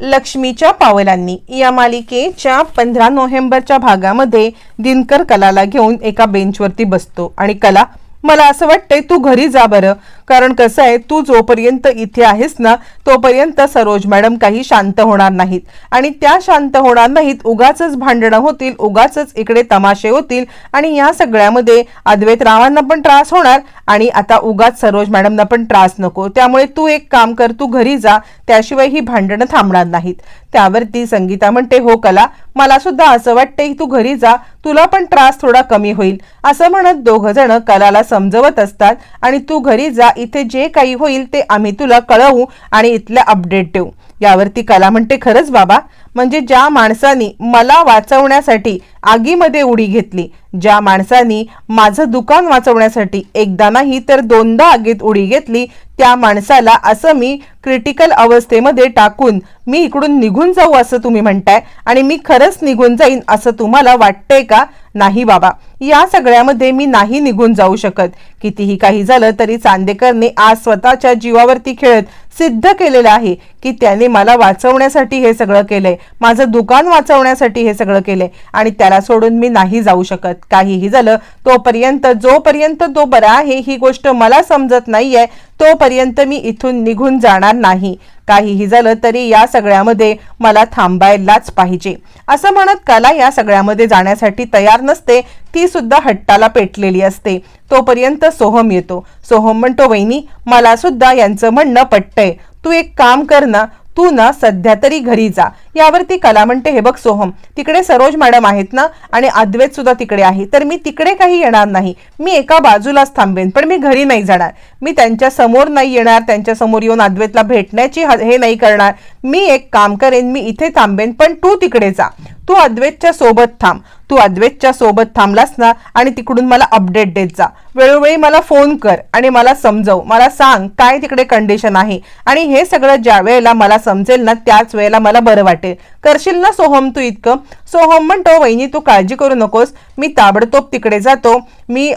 लक्ष्मीच्या पावलांनी या मालिकेच्या पंधरा नोव्हेंबरच्या भागामध्ये दिनकर कलाला घेऊन एका बेंचवरती बसतो आणि कला मला असं वाटतंय तू घरी जा बरं. कारण कसं आहे तू जोपर्यंत इथे आहेस ना तोपर्यंत सरोज मॅडम काही शांत होणार नाहीत. आणि त्या शांत होणार नाहीत उगाच भांडणं होतील उगाच इकडे तमाशे होतील आणि या सगळ्यामध्ये अद्वैत रावांना पण त्रास होणार आणि आता उगाच सरोज मॅडमना पण त्रास नको. त्यामुळे तू एक काम कर तू घरी जा त्याशिवाय ही भांडणं थांबणार नाहीत. त्यावरती संगीता म्हणते हो कला मला सुद्धा असं वाटते की तू घरी जा तुला पण त्रास थोडा कमी होईल. असं म्हणत दोघ जण कलाला समजवत असतात आणि तू घरी जा इथे जे काही होईल ते आम्ही तुला कळवू आणि इथल्या अपडेट देऊ. यावरती कला म्हणते खरंच बाबा. म्हणजे ज्या माणसानी मला वाचवण्यासाठी आगीमध्ये उडी घेतली ज्या माणसानी माझं दुकान वाचवण्यासाठी एकदा नाही तर दोनदा आगीत उडी घेतली त्या माणसाला असं मी क्रिटिकल अवस्थेमध्ये टाकून मी इकडून निघून जाऊ असं तुम्ही म्हणताय आणि मी खरंच निघून जाईन असं तुम्हाला वाटतंय का? नाही बाबा. या सगळ्यामध्ये मी नाही निघून जाऊ शकत. कितीही काही झालं तरी चांदेकरने आज स्वतःच्या जीवावरती खेळत सिद्ध केलेलं आहे की त्याने मला वाचवण्यासाठी हे सगळं केलंय. माझं दुकान वाचवण्यासाठी हे सगळं केलंय. आणि त्याला सोडून मी नाही जाऊ शकत. काहीही झालं तोपर्यंत जोपर्यंत तो बरा आहे ही गोष्ट मला समजत नाहीये तोपर्यंत मी इथून निघून जाणार नाही. काहीही झालं तरी या सगळ्यामध्ये मला थांबायलाच पाहिजे. असं म्हणत कला या सगळ्यामध्ये जाण्यासाठी तयार नसते ती सुद्धा हट्टाला पेटलेली असते. तोपर्यंत सोहम येतो. सोहम म्हणतो वहिनी मला सुद्धा यांचं म्हणणं पटतंय. तू एक काम कर ना तू ना सध्या तरी घरी जा. यावरती कला म्हणते हे बघ सोहम तिकडे सरोज मॅडम आहेत ना आणि अद्वैत सुद्धा तिकडे आहे. तर मी तिकडे काही येणार नाही. मी एका बाजूलाच थांबेन पण मी घरी नाही जाणार. मी त्यांच्यासमोर नाही येणार त्यांच्यासमोर येऊन अद्वैतला भेटण्याची ह- हे नाही करणार. मी एक काम करेन मी इथे थांबेन पण तू तिकडे जा. तू अद्वैतच्या सोबत थांब. तू अद्वैतच्या सोबत थांबलास ना आणि तिकडून मला अपडेट देत जा. वेळोवेळी मला फोन कर आणि मला समजव. मला सांग काय तिकडे कंडिशन आहे. आणि हे सगळं ज्या वेळेला मला समजेल ना त्याच वेळेला मला बरं वाटेल. करशील ना सोहम तू इतकं? सोहम म्हणतो वहिनी तू काळजी करू नकोस. मी ताबडतोब तिकडे जातो. मी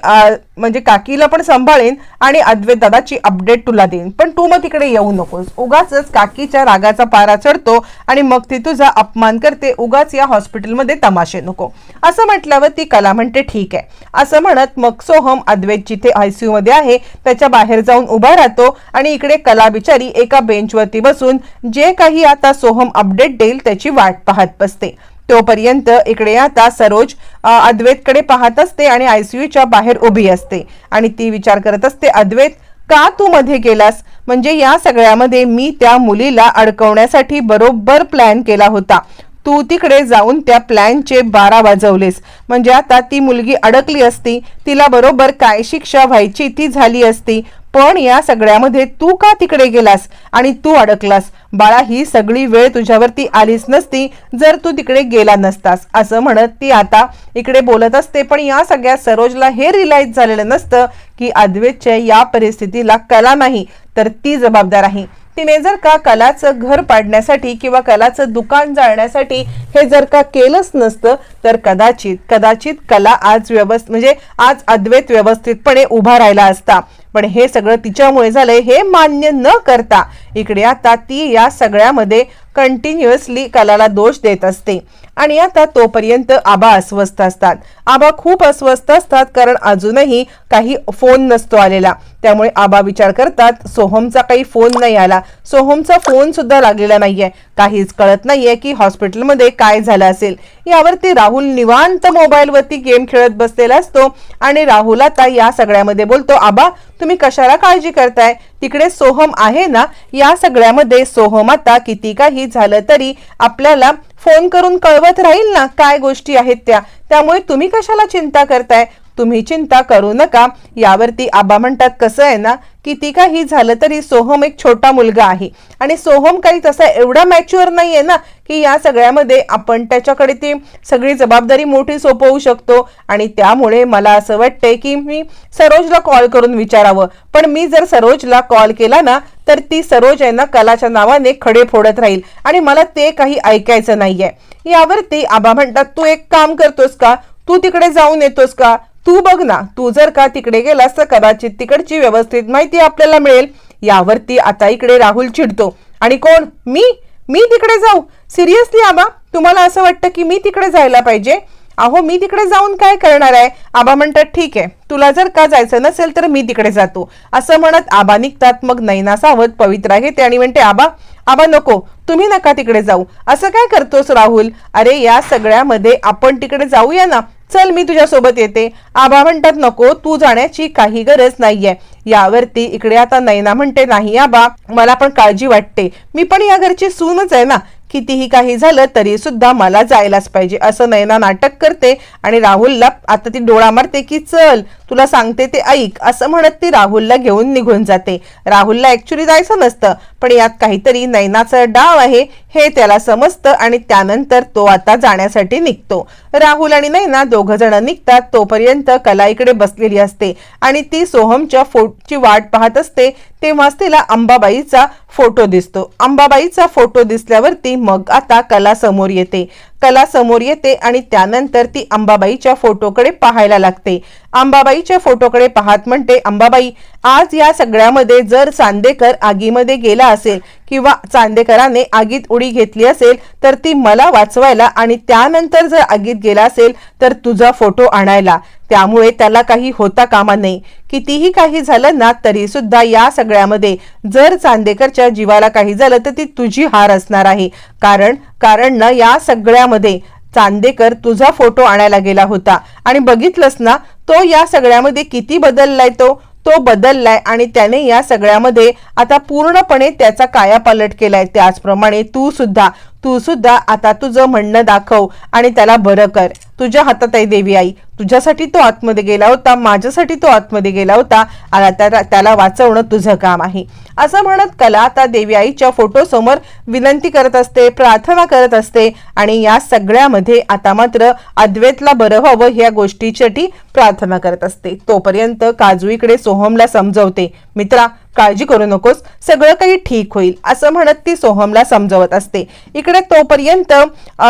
म्हणजे काकीला पण सांभाळेन आणि अद्वैत दादाची अपडेट तुला देईन. पण तू मग तिकडे येऊ नकोस. उगाच काकीच्या रागाचा पारा चढतो आणि मग ती तुझा अपमान करते. उगाच या हॉस्पिटलमध्ये तमाशे नको. असं म्हटल्यावर ती कला म्हणते ठीक आहे. असं म्हणत मग सोहम अद्वैत जिथे आयसीयू मध्ये आहे त्याच्या बाहेर जाऊन उभा राहतो आणि इकडे कला बिचारी एका बेंचवरती बसून जे काही आता सोहम अपडेट देईल त्याची वाट पाहत बसते. तोपर्यंत इकडे आता सरोज अद्वैतकडे पाहत असते आणि आयसीयूच्या बाहेर उभी असते. आणि ती विचार करत असते अद्वैत का तू मध्ये गेलास? म्हणजे या सगळ्यामध्ये मी त्या मुलीला अडकवण्यासाठी बरोबर प्लॅन केला होता. तू तिकडे जाऊन त्या प्लॅनचे बारा वाजवलेस. म्हणजे आता ती मुलगी अडकली असती तिला बरोबर काय शिक्षा व्हायची ती झाली असती. पण या सगळ्यामध्ये तू का तिकडे गेलास आणि तू अडकलास? बाळा ही सगळी वेळ तुझ्यावरती आलीच नसती जर तू तिकडे गेला नसतास. असं म्हणत ती आता इकडे बोलत असते. पण या सगळ्या सरोजला हे रिलाईज झालेलं नसतं की अद्वेतच्या या परिस्थितीला कला नाही तर ती जबाबदार आहे. तिने जर का कलाचं घर पाडण्यासाठी किंवा कलाचं दुकान जाळण्यासाठी हे जर का केलंच नसतं तर कदाचित कदाचित कला आज व्यवस्थ म्हणजे आज अद्वैत व्यवस्थितपणे उभा राहिला असता. पण हे सगळं तिच्यामुळे झालंय हे मान्य न करता. इकडे आता ती या सगळ्यामध्ये कंटिन्युअसली कलाला दोष देत असते. आणि आता तोपर्यंत आबा अस्वस्थ असतात. आबा खूप अस्वस्थ असतात कारण अजूनही काही फोन नसतो आलेला. त्यामुळे आबा विचार करतात सोहमचा काही फोन नाही आला. सोहमचा फोन सुद्धा लागलेला नाहीये. काहीच कळत नाहीये की हॉस्पिटलमध्ये काय झालं असेल. यावरती राहुल निवांत मोबाईलवरती गेम खेळत बसलेला असतो आणि राहुल आता या सगळ्यामध्ये बोलतो आबा तुम्ही कशाला काळजी करताय? तिकडे सोहम आहे ना? या सगळ्यामध्ये सोहम आता किती काही झालं तरी आपल्याला फोन करून कळवत राहील ना? काय गोष्टी आहेत त्या? त्यामुळे तुम्ही कशाला चिंता करताय? तुम्ही चिंता करू नका. यावरती आबा म्हणतात कसं आहे ना किती काही झालं तरी सोहम एक छोटा मुलगा आहे. आणि सोहम काही तसा एवढा मॅच्युअर नाही आहे ना की या सगळ्यामध्ये आपण त्याच्याकडे ती सगळी जबाबदारी मोठी सोपवू शकतो. आणि त्यामुळे मला असं वाटतंय की मी सरोजला कॉल करून विचारावं. पण मी जर सरोजला कॉल केला ना तर ती सरोज आहे ना कलाच्या नावाने खडे फोडत राहील. आणि मला ते काही ऐकायचं नाहीये. यावरती आबा म्हणतात तू एक काम करतोस का? तू तिकडे जाऊन येतोस का? तू बघ ना तू जर का तिकडे गेलास तर कदाचित तिकडची व्यवस्थित माहिती आपल्याला मिळेल. यावरती आता इकडे राहुल चिडतो. आणि कोण? मी? मी तिकडे जाऊ? सिरियसली आबा? तुम्हाला असं वाटतं की मी तिकडे जायला पाहिजे? अहो मी तिकडे जाऊन काय करणार आहे? आबा म्हणतात ठीक आहे. तुला जर का जायचं नसेल तर मी तिकडे जातो. असं म्हणत आबा निघतात. मग नैना सावध पवित्रा घेते आणि म्हणते आबा आबा नको. तुम्ही नका तिकडे जाऊ. असं काय करतोस राहुल? अरे या सगळ्यामध्ये आपण तिकडे जाऊया ना. चल मी तुझ्यासोबत येते. आबा म्हणतात नको तू जाण्याची काही गरज नाहीये. यावरती इकडे आता नैना म्हणते नाही आबा मला पण काळजी वाटते. मी पण या घरची सूनच आहे ना. कितीही काही झालं तरी सुद्धा मला जायलाच पाहिजे. असं नयना नाटक करते आणि राहुलला आता ती डोळा मारते की चल तुला सांगते ते ऐक. असं म्हणत ती राहुलला घेऊन निघून जाते. राहुलला ऍक्च्युली जायचं नसतं पण यात काहीतरी नैनाचा डाव आहे. हे त्याला समजतं आणि त्यानंतर तो आता जाण्यासाठी निघतो. राहुल आणि नैना दोघ जण निघतात तोपर्यंत कला इकडे बसलेली असते आणि ती सोहमच्या फोटची वाट पाहत असते तेव्हाच तिला अंबाबाईचा फोटो दिसतो. अंबाबाईचा फोटो दिसल्यावरती मग आता कला समोर येते. कला समोर येते आणि त्यानंतर ती अंबाबाईच्या फोटोकडे पाहायला लागते. अंबाबाईच्या फोटोकडे पाहत म्हणते अंबाबाई आज या सगळ्यामध्ये जर चांदेकर आगीमध्ये गेला असेल किंवा चांदेकराने आगीत उडी घेतली असेल तर ती मला वाचवायला आणि त्यानंतर जर आगीत गेला असेल तर तुझा फोटो आणायला. त्यामुळे त्याला काही होता कामा नये. कितीही काही झालं ना तरी सुद्धा या सगळ्यामध्ये जर चांदेकरच्या जीवाला काही झालं तर ती तुझी हार असणार आहे. कारण कारण ना या सगळ्यामध्ये चांदेकर तुझा फोटो आणायला गेला होता. आणि बघितलंस ना तो या सगळ्यामध्ये किती बदललाय तो. तो बदललाय आणि त्याने या सगळ्यामध्ये आता पूर्णपणे त्याचा कायापालट केलाय. त्याचप्रमाणे तू सुद्धा तू सुद्धा आता तुझं म्हणणं दाखव आणि त्याला बरं कर. तुझ्या हातात आहे देवी आई तुझ्यासाठी तो आतमध्ये गेला होता माझ्यासाठी तो आतमध्ये गेला होता. आणि आता त्याला वाचवणं तुझं काम आहे. असं म्हणत कला आता देवी आईच्या फोटो समोर विनंती करत असते प्रार्थना करत असते आणि या सगळ्यामध्ये आता मात्र अद्वैतला बरं व्हावं ह्या गोष्टीसाठी प्रार्थना करत असते. तोपर्यंत काजू इकडे सोहमला समजवते. मित्रा काळजी करू नकोस. सगळं काही ठीक होईल असं म्हणत ती सोहमला समजवत असते. इकडे तोपर्यंत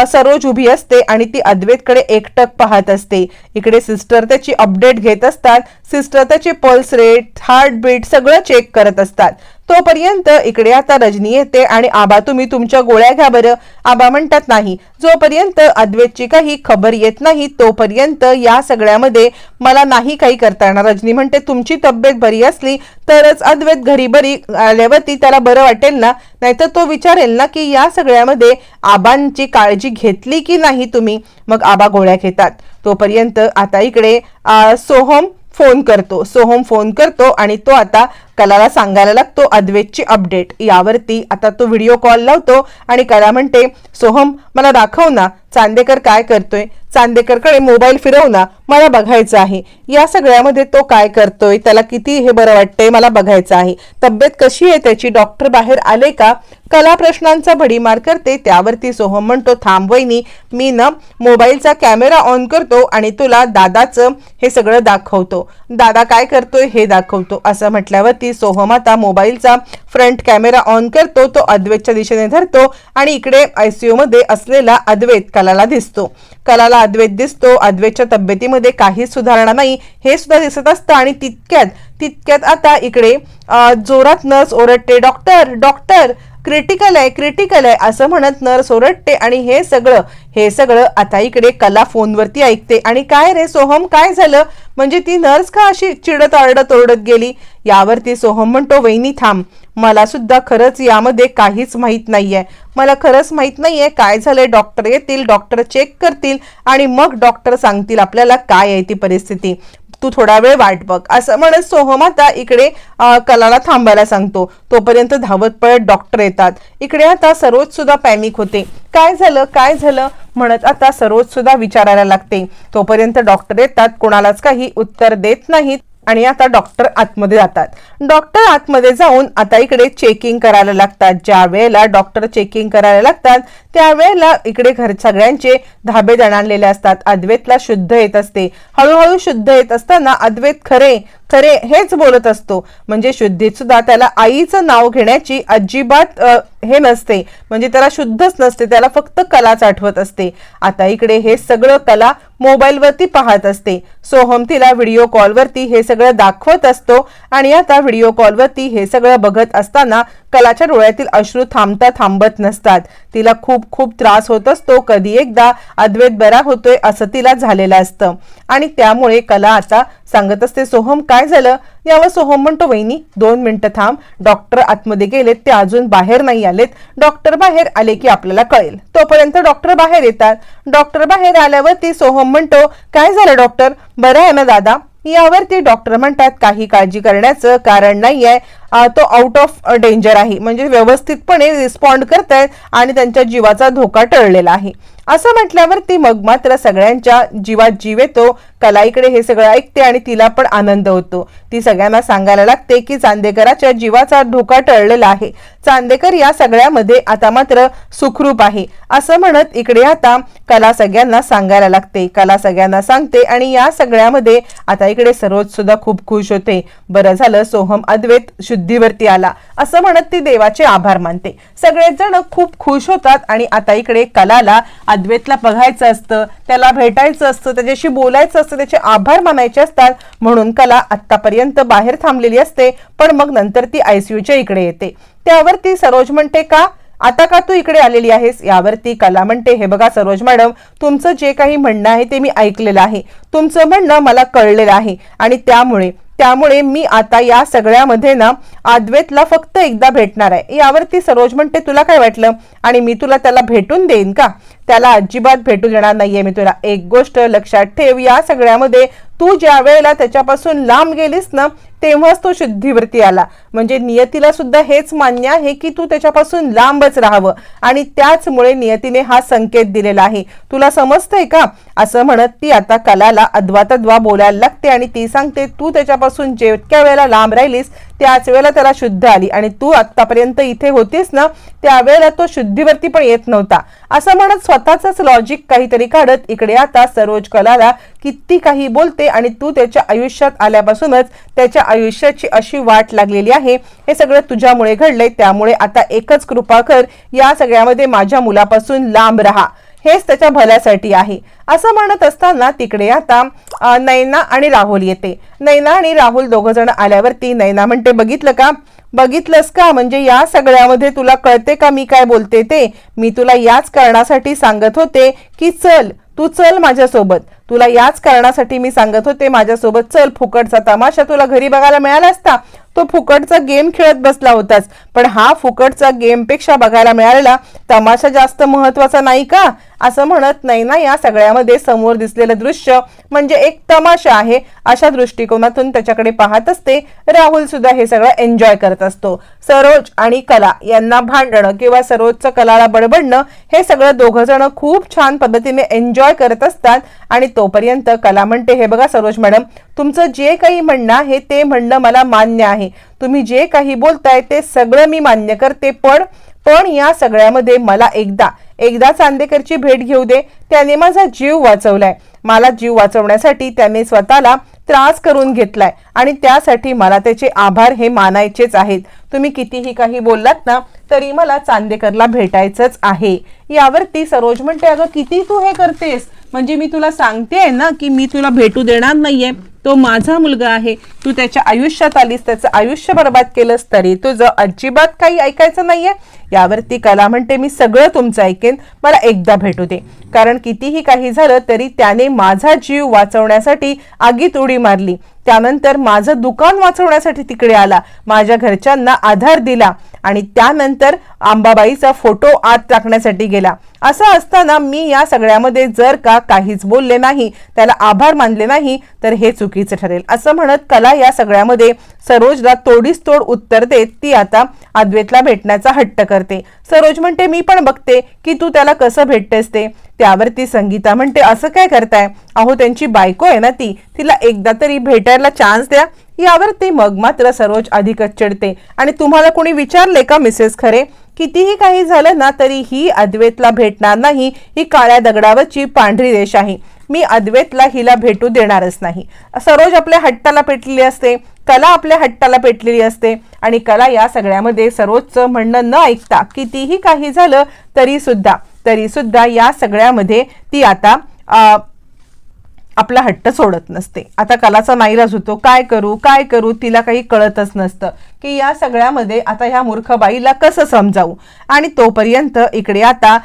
सरोज उभी असते आणि ती अद्वैतकडे एकटक पाहत असते. इकडे सिस्टर त्याची अपडेट घेत असतात. सिस्टर त्याचे पल्स रेट हार्टबीट सगळं चेक करत असतात. तोपर्यंत इकडे आता रजनी येते आणि आबा तुम्ही तुमच्या गोळ्या घ्या बरं. आबा म्हणतात नाही जोपर्यंत अद्वैतची काही खबर येत नाही तोपर्यंत या सगळ्यामध्ये मला नाही काही करता येणार. रजनी म्हणते तुमची तब्येत बरी असली तरच अद्वैत घरी बरी आल्यावरती त्याला बरं वाटेल ना? नाहीतर तो विचारेल ना की या सगळ्यामध्ये आबांची काळजी घेतली की नाही तुम्ही? मग आबा गोळ्या घेतात. तोपर्यंत आता इकडे सोहम फोन करतो. सोहम फोन करतो आणि तो आता कलाला सांगायला लागतो. अद्वेतची अपडेट यावरती आता तो व्हिडिओ कॉल लावतो आणि कला म्हणते सोहम मला दाखव ना चांदेकर काय करतोय? चांदेकरकडे मोबाईल फिरव ना मला बघायचं आहे. या सगळ्यामध्ये तो काय करतोय? त्याला किती हे बरं वाटतंय? मला बघायचं आहे. तब्येत कशी आहे त्याची? डॉक्टर बाहेर आले का? कला प्रश्नांचा भडीमार करते. त्यावरती सोहम म्हणतो थांब वहिनी मी ना मोबाईलचा कॅमेरा ऑन करतो आणि तुला दादाचं हे सगळं दाखवतो. दादा काय करतोय? हे दाखवतो. असं म्हटल्यावरती सोहम आता मोबाईलचा फ्रंट कॅमेरा ऑन करतो तो अद्वैतच्या दिशेने धरतो आणि इकडे आयसीयू मध्ये असलेला अद्वैत कलाला दिसतो. कलाला अद्वैत दिसतो अद्वैतच्या तब्येतीमध्ये काहीच सुधारणा नाही हे सुद्धा दिसत असतं आणि तितक्यात तितक्यात आता इकडे जोरात नर्स ओरडते डॉक्टर डॉक्टर क्रिटिकल आहे क्रिटिकल आहे असं म्हणत नर्स ओरडते आणि हे सगळं हे सगळं आता इकडे कला फोनवरती ऐकते. आणि काय रे सोहम काय झालं? म्हणजे ती नर्स का अशी चिडत आरडत ओरडत गेली? यावरती सोहम म्हणतो वहिनी थांब. मला सुद्धा खरंच यामध्ये काहीच माहीत नाहीये. मला खरंच माहीत नाहीये काय झालंय. डॉक्टर येतील डॉक्टर चेक करतील आणि मग डॉक्टर सांगतील आपल्याला काय आहे ती परिस्थिती. तू थोडा वेळ वाट बघ. असं म्हणत सोहम आता इकडे कलाला थांबायला सांगतो. तोपर्यंत धावत पळत डॉक्टर येतात. इकडे आता सरोज सुद्धा पॅनिक होते. काय झालं? काय झालं? म्हणत आता सरोज सुद्धा विचारायला लागते. तोपर्यंत डॉक्टर येतात. कोणालाच काही उत्तर देत नाहीत आणि आता डॉक्टर आतमध्ये जातात. डॉक्टर आतमध्ये जाऊन आता इकडे चेकिंग करायला लागतात. ज्या वेळेला डॉक्टर चेकिंग करायला लागतात त्यावेळेला इकडे घर सगळ्यांचे धाबे जणांलेले असतात. अद्वैतला शुद्ध येत असते. हळूहळू शुद्ध येत असताना अद्वैत खरे खरे हेच बोलत असतो. म्हणजे शुद्धीत सुद्धा त्याला आईचं नाव घेण्याची अजिबात हे नसते. म्हणजे त्याला शुद्धच नसते. त्याला फक्त कलाच आठवत असते. आता इकडे हे सगळं कला मोबाईलवरती पाहत असते. सोहम तिला व्हिडिओ कॉलवरती हे सगळं दाखवत असतो आणि आता व्हिडिओ कॉलवरती हे सगळं बघत असताना कलाच्या डोळ्यातील अश्रू थांबता थांबत नसतात. तिला खूप खूप त्रास होत असतो. कधी एकदा अद्वैत बरा होतोय असं तिला झालेलं असतं. आणि त्यामुळे कला आता सांगत असते सोहम काय झालं? यावर सोहम म्हणतो वहिनी दोन मिनिटं थांब. डॉक्टर आतमध्ये गेलेत. ते अजून बाहेर नाही आलेत. डॉक्टर बाहेर आले की आपल्याला कळेल. तोपर्यंत डॉक्टर बाहेर येतात. डॉक्टर बाहेर आल्यावर ती सोहम म्हणतो काय झालं डॉक्टर? बरं आहे ना दादा? यावरती डॉक्टर म्हणतात काही काळजी करण्याचं कारण नाहीये. तो आउट ऑफ डेंजर आहे. म्हणजे व्यवस्थितपणे रिस्पॉन्ड करत आहेत आणि त्यांच्या जीवाचा धोका टळलेला आहे. असं म्हटल्यावरती मग मात्र सगळ्यांच्या जीवात जीव येतो. कलाईकडे हे सगळं ऐकते आणि तिला पण आनंद होतो. ती सगळ्यांना सांगायला लागते की चांदेकराच्या जीवाचा धोका टळलेला आहे. चांदेकर या सगळ्यामध्ये आता मात्र सुखरूप आहे. असं म्हणत इकडे आता कला सगळ्यांना सांगायला लागते. कला सगळ्यांना सांगते आणि या सगळ्यामध्ये आता इकडे सरोज सुद्धा खूप खुश होते. बरं झालं सोहम अद्वैत शुद्धीवरती आला. असं म्हणत ती देवाचे आभार मानते. सगळेच जण खूप खुश होतात आणि आता इकडे कलाला अद्वैतला बघायचं असतं त्याला भेटायचं असतं त्याच्याशी बोलायचं असतं त्याचे आभार मानायचे असतात म्हणून कला आतापर्यंत बाहेर थांबलेली असते पण मग नंतर ती आयसीयूच्या इकडे येते. त्यावर ती सरोज म्हणते का? आता का तू इकडे आलेली आहेस? यावरती कला म्हणते हे बघा सरोज मॅडम तुमचं जे काही म्हणणं आहे ते मी ऐकलेलं आहे. तुमचं म्हणणं मला कळलेलं आहे आणि त्यामुळे त्यामुळे मी आता या सगळ्यामध्ये ना आद्वेतला फक्त एकदा भेटणार आहे. यावरती सरोज म्हणते तुला काय वाटलं? आणि मी तुला त्याला भेटून देईन का? त्याला अजिबात भेटू देणार नाहीये. मी तुला एक गोष्ट लक्षात ठेव या सगळ्यामध्ये तू ज्या वेळेला त्याच्यापासून लांब गेलीस ना तेव्हाच तो शुद्धीवरती आला. म्हणजे नियतीला सुद्धा हेच मान्य आहे की तू त्याच्यापासून लांबच राहावं. आणि त्याचमुळे नियतीने हा संकेत दिलेला आहे. तुला समजतंय का? असं म्हणत ती आता कलाला अद्वातद्वा बोलायला लागते आणि ती सांगते तू त्याच्यापासून जेवक्या वेळेला लांब राहिलीस त्याच वेळेला त्याला शुद्ध आली. आणि तू आतापर्यंत इथे होतीस ना त्यावेळेला तो शुद्धीवरती पण येत नव्हता. असं म्हणत स्वतःच लॉजिक काहीतरी काढत इकडे आता सरोज कलाला किती काही बोलते आणि तू त्याच्या आयुष्यात आल्यापासूनच त्याच्या आयुष्याची अशी वाट लागलेली आहे. हे सगळं तुझ्यामुळे घडलंय त्यामुळे आता एकच कृपा कर या सगळ्यामध्ये माझ्या मुलापासून लांब राहा. हेच त्याच्या भल्यासाठी आहे. असं म्हणत असताना तिकडे आता नैना आणि राहुल येते. नैना आणि राहुल दोघंजण आल्यावरती नैना म्हणते बघितलं का? बघितलंस का? म्हणजे या सगळ्यामध्ये तुला कळते का मी काय बोलते ते? मी तुला याच कारणासाठी सांगत होते की चल तू चल माझ्यासोबत. तुला याच कारणासाठी मी सांगत होते माझ्यासोबत. चल फुकटचा तमाशा तुला घरी बघायला मिळाला असता. तो फुकटचा गेम खेळत बसला होताच. पण हा फुकटचा गेमपेक्षा बघायला मिळालेला तमाशा जास्त महत्त्वाचा नाही का? असं म्हणत नाही ना या सगळ्यामध्ये समोर दिसलेलं दृश्य म्हणजे एक तमाशा आहे. अशा दृष्टिकोनातून त्याच्याकडे पाहत असते. राहुल सुद्धा हे सगळं एन्जॉय करत असतो. सरोज आणि कला यांना भांडणं किंवा सरोजचं कलाला बडबडणं हे सगळं दोघं जण खूप छान पद्धतीने एन्जॉय करत असतात. आणि तोपर्यंत कला म्हणते हे बघा सरोज मॅडम तुमचं जे काही म्हणणं आहे ते म्हणणं मला मान्य आहे. तुम्ही जे काही बोलताय ते सगळं मी मान्य करते पण पण या सगळ्यामध्ये मला एकदा एकदा चांदेकरची भेट घेऊ दे त्याने माझा जीव वाचवलाय. मला जीव वाचवण्यासाठी त्याने स्वतःला त्रास करून घेतलाय आणि त्यासाठी मला त्याचे आभार हे मानायचेच आहेत. तुम्ही कितीही काही बोललात ना तरी मला चांदेकरला भेटायचंच आहे. यावरती सरोज म्हणते अगं किती तू हे करतेस? म्हणजे मी तुला सांगते ना की मी तुला भेटू देणार नाहीये. तो माझा मुलगा आहे. तू त्याच्या आयुष्यात आलीस त्याचं आयुष्य बर्बाद केलंस तरी तुझं अजिबात काही ऐकायचं नाहीये. यावरती कला म्हणते मी सगळं तुमचं ऐकेन. मला एकदा भेटू दे. कारण कितीही काही झालं तरी त्याने माझा जीव वाचवण्यासाठी आगीत उडी मारली. त्यानंतर माझं दुकान वाचवण्यासाठी तिकडे आला. माझ्या घरच्यांना आधार दिला आणि त्यानंतर आंबाबाईचा फोटो आत टाकण्यासाठी गेला. असं असताना मी या सगळ्यामध्ये जर का काहीच बोलले नाही त्याला आभार मानले नाही तर हे चुकीचं ठरेल. असं म्हणत कला या सगळ्यामध्ये सरोजला तोडीस तोड उत्तर देत ती आता अद्वेतला भेटण्याचा हट्ट करते. सरोज म्हणते मी पण बघते की तू त्याला कसं भेटतेस ते. त्यावर ती संगीता म्हणते असं काय करताय? अहो त्यांची बायको आहे ना ती. तिला एकदा तरी भेटायला चान्स द्या. यावरती मग मात्र सरोज अधिकच चिडते. आणि तुम्हाला कोणी विचारले का मिसेस खरे? कितीही काही झालं ना तरी ही अद्वैतला भेटणार नाही. ही काळ्या दगडावरची पांढरी रेष आहे. मी अद्वैतला हिला भेटू देणारच नाही. सरोज आपल्या हट्टाला पेटलेली असते कला आपल्या हट्टाला पेटलेली असते आणि कला या सगळ्यामध्ये सरोजचं म्हणणं न ऐकता कितीही काही झालं तरी सुद्धा तरी सुद्धा या सगळ्यामध्ये ती आता आपला हट्ट सोडत नसते. आता कलाचा नाईलाज होतो काय करू काय करू तिला काही कळतच नसतं. की या सगळ्यामध्ये आता ह्या मूर्ख बाईला कसं समजावू? आणि तोपर्यंत इकडे आता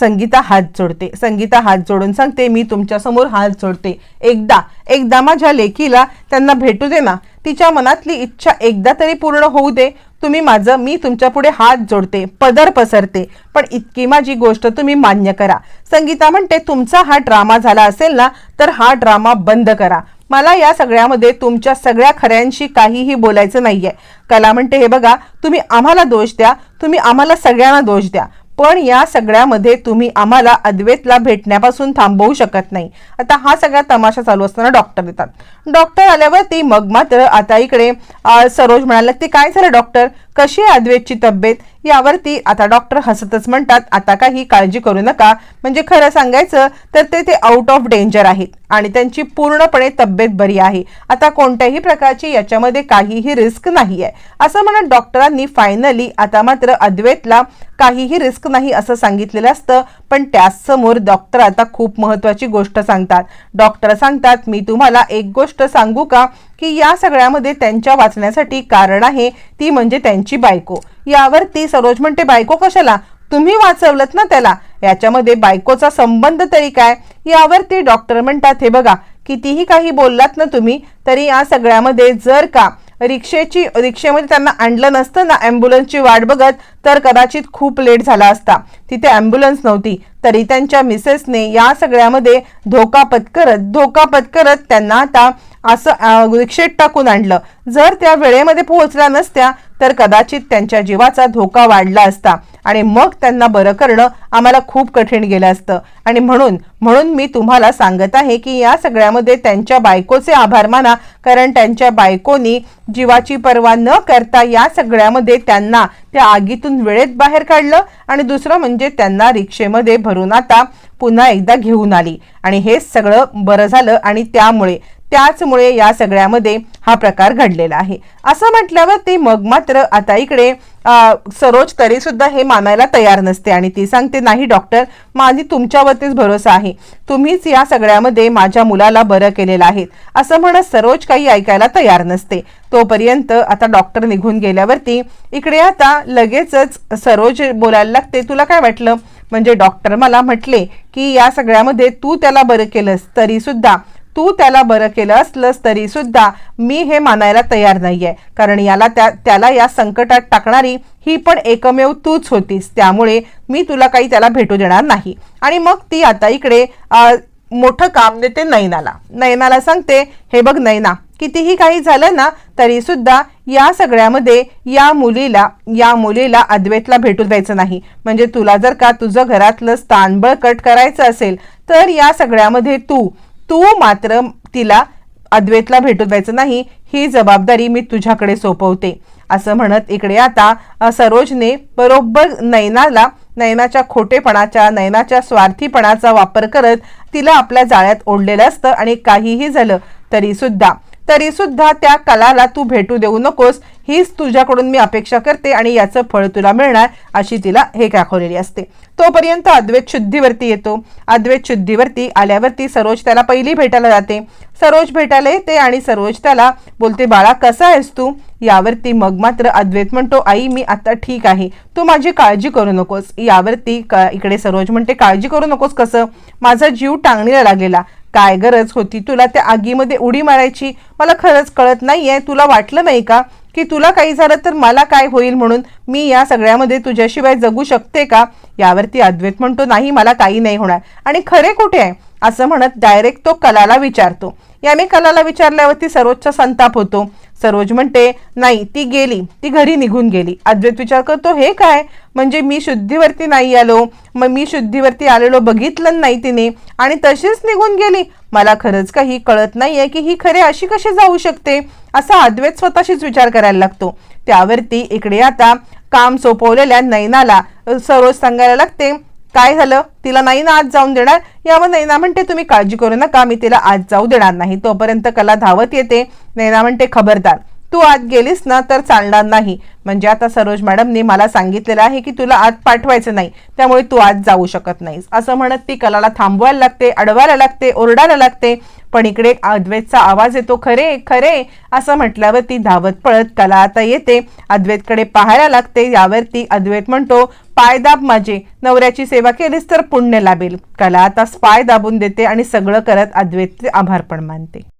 संगीता हात जोडते. संगीता हात जोडून सांगते मी तुमच्यासमोर हात जोडते. एकदा एकदा माझ्या लेकीला त्यांना भेटू दे ना. तिच्या मनातली इच्छा एकदा तरी पूर्ण होऊ दे. तुम्ही माझं मी तुमच्यापुढे हात जोडते पदर पसरते. पण इतकी माझी गोष्ट तुम्ही मान्य करा. संगीता म्हणते तुमचा हा ड्रामा झाला असेल ना तर हा ड्रामा बंद करा. मला या सगळ्यामध्ये तुमच्या सगळ्या खऱ्यांशी काहीही बोलायचं नाहीये. कला म्हणते हे बघा तुम्ही आम्हाला दोष द्या तुम्ही आम्हाला सगळ्यांना दोष द्या. पण या सगळ्यामध्ये तुम्ही आम्हाला अद्वैतला भेटण्यापासून थांबवू शकत नाही. आता हा सगळा तमाशा चालू असताना डॉक्टर येतात. डॉक्टर आल्यावरती मग मात्र आता इकडे सरोज म्हणाला ते काय झालं डॉक्टर? कशी आहे अद्वैतची तब्येत यावरती आता डॉक्टर हसतच म्हणतात. आता काही काळजी करू नका. म्हणजे खरं सांगायचं तर ते ते आउट ऑफ डेंजर आहेत आणि त्यांची पूर्णपणे तब्येत बरी आहे. आता कोणत्याही प्रकारची याच्यामध्ये काहीही रिस्क नाही आहे असं म्हणत डॉक्टरांनी फायनली आता मात्र अद्वैतला काहीही रिस्क नाही असं सांगितलेलं असतं. पण त्याचसमोर डॉक्टर आता खूप महत्वाची गोष्ट सांगतात. डॉक्टर सांगतात मी तुम्हाला एक गोष्ट सांगू का? की या सगळ्यामध्ये त्यांच्या वाचण्यासाठी कारण आहे ती म्हणजे त्यांची बायको. यावरती सरोज म्हणते बायको कशाला? तुम्ही वाचवलत ना त्याला? याच्यामध्ये बायकोचा संबंध तरी काय? यावरती डॉक्टर म्हणतात हे बघा कितीही काही बोललात ना तुम्ही तरी या सगळ्यामध्ये जर का रिक्षेची रिक्षेमध्ये त्यांना आणलं नसतं ना ॲम्ब्युलन्सची वाट बघत तर कदाचित खूप लेट झाला असता. तिथे ॲम्ब्युलन्स नव्हती. तरी त्यांच्या मिसेसने या सगळ्यामध्ये धोका पत्करत धोका पत्करत त्यांना आता असं रिक्षेत टाकून आणलं. जर त्या वेळेमध्ये पोहोचल्या नसत्या तर कदाचित त्यांच्या जीवाचा धोका वाढला असता. आणि मग त्यांना बरं करणं आम्हाला खूप कठीण गेलं असतं. आणि म्हणून म्हणून मी तुम्हाला सांगत आहे की या सगळ्यामध्ये त्यांच्या बायकोचे आभार माना. कारण त्यांच्या बायकोनी जीवाची पर्वा न करता या सगळ्यामध्ये त्यांना त्या आगीतून वेळेत बाहेर काढलं. आणि दुसरं म्हणजे त्यांना रिक्षेमध्ये भरून आता पुन्हा एकदा घेऊन आली. आणि हे सगळं बरं झालं. आणि त्यामुळे त्याचमुळे या सगळ्यामध्ये हा प्रकार घडलेला आहे. असं म्हटल्यावर ती मग मात्र आता इकडे सरोज तरी सुद्धा हे मानायला तयार नसते आणि ती सांगते नाही डॉक्टर माझी तुमच्यावरतीच भरोसा आहे. तुम्हीच या सगळ्यामध्ये माझ्या मुलाला बरं केलेलं आहे. असं म्हणत सरोज काही ऐकायला तयार नसते. तोपर्यंत आता डॉक्टर निघून गेल्यावरती इकडे आता लगेचच सरोज बोलायला लागते तुला काय वाटलं? म्हणजे डॉक्टर मला म्हटले की या सगळ्यामध्ये तू त्याला बरं केलंस तरी सुद्धा तू त्याला बरं केलं असलंस तरी सुद्धा मी हे मानायला तयार नाहीये. कारण याला त्या त्याला या संकटात टाकणारी ही पण एकमेव तूच होतीस. त्यामुळे मी तुला काही त्याला भेटू देणार नाही. आणि मग ती आता इकडे मोठं काम देते नैनाला नैनाला सांगते हे बघ नैना कितीही काही झालं ना तरी सुद्धा या सगळ्यामध्ये या मुलीला या मुलीला अद्वैतला भेटू द्यायचं नाही. म्हणजे तुला जर का तुझं घरातलं स्थान बळकट करायचं असेल तर या सगळ्यामध्ये तू तू मात्र तिला अद्वैतला भेटू द्यायचं नाही ही जबाबदारी मी तुझ्याकडे सोपवते. असं म्हणत इकडे आता सरोजने बरोबर नैनाला नैनाच्या खोटेपणाच्या नैनाच्या स्वार्थीपणाचा वापर करत तिला आपल्या जाळ्यात ओढलेलं असतं आणि काहीही झालं तरी सुद्धा तरी सुद्धा त्या कलाला तू भेटू देऊ नकोस. हीच तुझ्याकडून मी अपेक्षा करते आणि याचं फळ तुला मिळणार अशी तिला हे दाखवलेली असते. तोपर्यंत अद्वैत शुद्धीवरती येतो. अद्वैत शुद्धीवरती आल्यावरती सरोज त्याला पहिली भेटायला जाते. सरोज भेटायला येते आणि सरोज त्याला बोलते बाळा कसा आहेस तू? यावरती मग मात्र अद्वैत म्हणतो आई मी आता ठीक आहे. तू माझी काळजी करू नकोस. यावरती का इकडे सरोज म्हणते काळजी करू नकोस कसं? माझा जीव टांगणीला लागलेला. काय गरज होती? तुला त्या आगीमध्ये उडी मारायची मला खरंच कळत नाहीये. तुला वाटलं नाही का की तुला काही झालं तर मला काय होईल म्हणून मी या सगळ्यामध्ये तुझ्याशिवाय जगू शकते का? यावरती अद्वैत म्हणतो नाही मला काही नाही होणार. आणि खरे कुठे आहे? असं म्हणत डायरेक्ट तो कलाला विचारतो. याने कलाला विचारल्यावरती सरोजचा संताप होतो. सरोज म्हणते नाही ती गेली. ती घरी निघून गेली. अद्वैत विचार करतो हे काय? म्हणजे मी शुद्धीवरती नाही आलो मग मी शुद्धीवरती आलेलो बघितलं नाही तिने आणि तशीच निघून गेली. मला खरंच काही कळत नाही आहे की ही खरे अशी कशी जाऊ शकते असा अद्वैत स्वतःशीच विचार करायला लागतो. त्यावरती इकडे आता काम सोपवलेल्या नैनाला सरोज सांगायला लागते काय झालं? तिला नाही ना आज जाऊन देणार? यावर नैना म्हणते तुम्ही काळजी करू नका मी तिला आज जाऊ देणार नाही. तोपर्यंत कला धावत येते. नैना म्हणते खबरदार तू आत गेलीस ना तर चालणार नाही. म्हणजे आता सरोज मॅडमने मला सांगितलेलं आहे की तुला आत पाठवायचं नाही. त्यामुळे तू आत जाऊ शकत नाहीस. असं म्हणत ती कलाला थांबवायला लागते अडवायला लागते ओरडायला लागते. पण इकडे अद्वैतचा आवाज येतो खरे खरे. असं म्हटल्यावर ती धावत पळत कला आता येते. अद्वैतकडे पाहायला लागते. यावरती अद्वैत म्हणतो पाय दाब माझे. नवऱ्याची सेवा केलीस तर पुण्य लाभेल. कला आता पाय दाबून देते आणि सगळं करत अद्वैतचे आभार पण मानते.